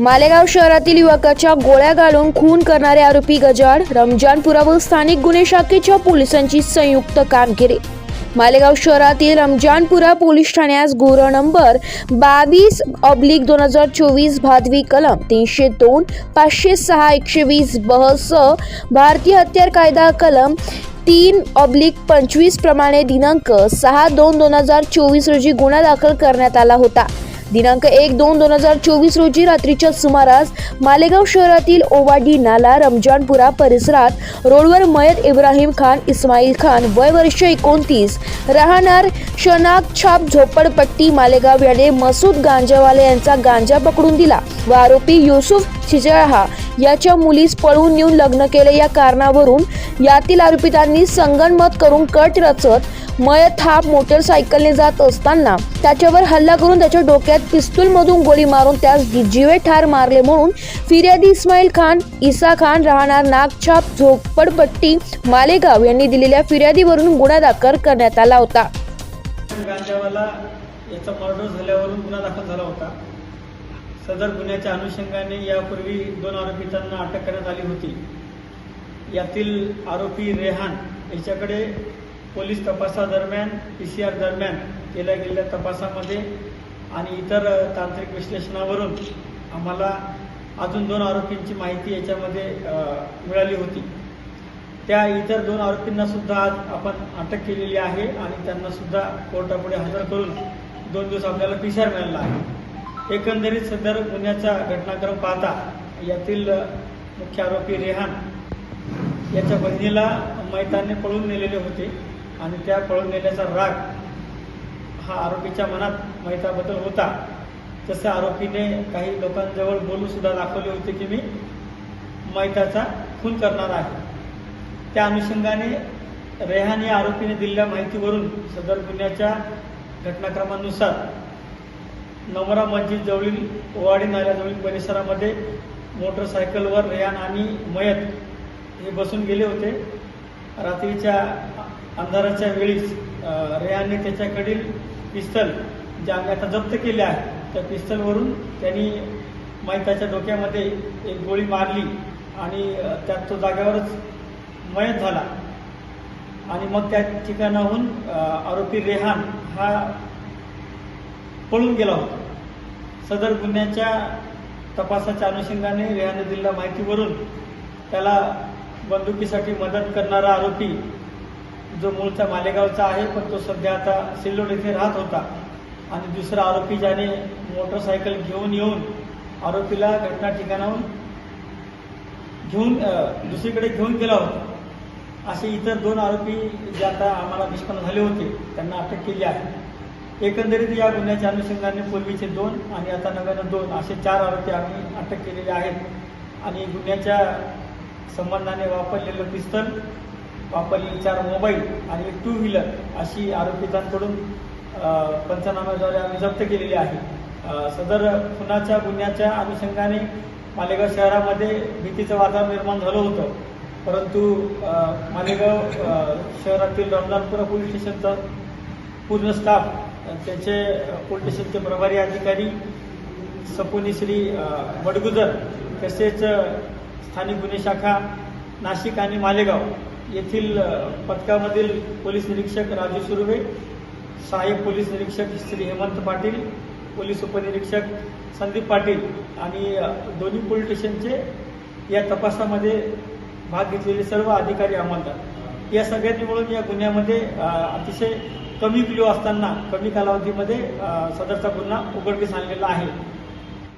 मालेगाव शहरातील युवकाच्या गोळ्या घालून खून करणारे आरोपी गजाड रमजानपुरावर स्थानिक गुन्हे शाखेच्या पोलिसांची संयुक्त कामगिरी. मालेगाव शहरातील रमजानपुरा पोलीस ठाण्यास गोरा नंबर बावीस ऑब्लिक दोन हजार चोवीस भादवी कलम तीनशे दोन पाचशे सहा एकशे वीस बहस भारतीय हत्यार कायदा कलम तीन ऑब्लिक पंचवीस प्रमाणे दिनांक सहा दोन दोन हजार चोवीस रोजी गुन्हा दाखल करण्यात आला होता. दिनांक एक दोन दोन हजार चोवीस रोजी रात्रीच्या सुमारास मालेगाव शहरातील ओवाडी नाला रमजानपुरा परिसरात रोडवर मयत इब्राहिम खान इस्माईल खान वय वर्ष एकोणतीस राहणार शनाक छाप झोपडपट्टी मालेगाव याने मसूद गांजावाले यांचा गांजा पकडून दिला व आरोपी युसुफ शिजळहा याच्या मुलीस पळवून नेऊन लग्न केले या कारणावरून यातील आरोपितांनी संगनमत करून कट रचत मयत हा मोटरसायकलने जात असताना त्याच्यावर हल्ला करून त्याच्या डोक्यात पिस्तूलमधून गोळी मारून त्यास जीवे ठार मारले म्हणून फिर्यादी इस्माईल खान इसा खान राहणार नागछाप झोपडपट्टी मालेगाव यांनी दिलेल्या फिर्यादीवरून गुन्हा दाखल करण्यात आला होता. गांजावाला याचा मर्डर झाल्यावरून गुन्हा दाखल झाला होता. सदर गुन्ह्याच्या अनुषंगाने यापूर्वी दोन आरोपितांना अटक करण्यात आली होती. यातील आरोपी रेहान याच्याकडे पोलीस तपासादरम्यान पी सी आर दरम्यान केल्या गेलेल्या तपासामध्ये आणि इतर तांत्रिक विश्लेषणावरून आम्हाला अजून दोन आरोपींची माहिती याच्यामध्ये मिळाली होती. त्या इतर दोन आरोपींना सुद्धा आज आपण अटक केलेली आहे आणि त्यांना सुद्धा कोर्टापुढे हजर करून दोन दिवस आपल्याला पिसार मिळाला आहे. एकंदरीत सदर गुन्ह्याचा घटनाक्रम पाहता यातील मुख्य आरोपी रेहान याच्या बहिणीला मैताने पळून नेलेले होते आणि त्या पळून नेल्याचा राग हा आरोपीच्या मनात मैताबद्दल होता. तसं आरोपीने काही लोकांजवळ बोलूनसुद्धा दाखवले होते की मी मैताचा खून करणार आहे. त्या अनुषंगाने रेहान या आरोपीने दिलेल्या माहितीवरून सदर गुन्ह्याच्या घटनाक्रमानुसार नवरा मस्जिद जवळील ओवाडी नाल्याजवळील परिसरामध्ये मोटरसायकलवर रेहान आणि मयत हे बसून गेले होते. रात्रीच्या अंधाराच्या वेळीच रेयानने रेहानने त्याच्याकडील पिस्तल जे आम्ही आता जप्त केले आहे त्या पिस्तलवरून त्यांनी मैताच्या डोक्यामध्ये एक गोळी मारली आणि त्यात तो जाग्यावरच मयत झाला. आणि मग त्या ठिकाणाहून आरोपी रेहान हा पळून गेला होता. सदर गुन्ह्याच्या तपासाच्या अनुषंगाने रेहाने दिलेल्या माहितीवरून त्याला बंदुकीसाठी मदत करणारा आरोपी जो मूळचा मालेगावचा आहे पण तो सध्या आता सिल्लोड येथे राहत होता. आणि दुसरा आरोपी ज्याने मोटरसायकल घेऊन येऊन आरोपीला घटना ठिकाणाहून घेऊन दुसरीकडे घेऊन गेला होता. असे इतर दोन आरोपी जे आता आम्हाला निष्पन्न झाले होते त्यांना अटक केली आहे. एकंदरीत या गुन्ह्याच्या अनुषंगाने पूर्वीचे दोन आणि आता नव्यानं दोन असे चार आरोपी आम्ही अटक केलेले आहेत. आणि गुन्ह्याच्या संबंधाने वापरलेलं पिस्तल वापरलेले चार मोबाईल आणि टू व्हीलर अशी आरोपितांकडून पंचनाम्याद्वारे आम्ही जप्त केलेली आहे. सदर खुनाच्या गुन्ह्याच्या अनुषंगाने मालेगाव शहरामध्ये भीतीचं वातावरण निर्माण झालं होतं. परंतु मालेगाव शहरातील रमजानपुरा पोलीस स्टेशनचा पूर्ण स्टाफ त्यांचे अ, पोलीस स्टेशनचे प्रभारी अधिकारी सपोनी श्री वडगुजर तसेच स्थानिक गुन्हे शाखा नाशिक आणि मालेगाव येथील पथकामधील पोलीस निरीक्षक राजू सुर्वे सहाय्यक पोलीस निरीक्षक श्री हेमंत पाटील पोलीस उपनिरीक्षक संदीप पाटील आणि दोन्ही पोलीस स्टेशनचे या तपासामध्ये भाग घेतलेले सर्व अधिकारी अंमलदार या सगळ्यांनी मिळून या गुन्ह्यामध्ये अतिशय कमी किलो असताना कमी कालावधीमध्ये सदरचा गुन्हा उघडकीस आणलेला आहे.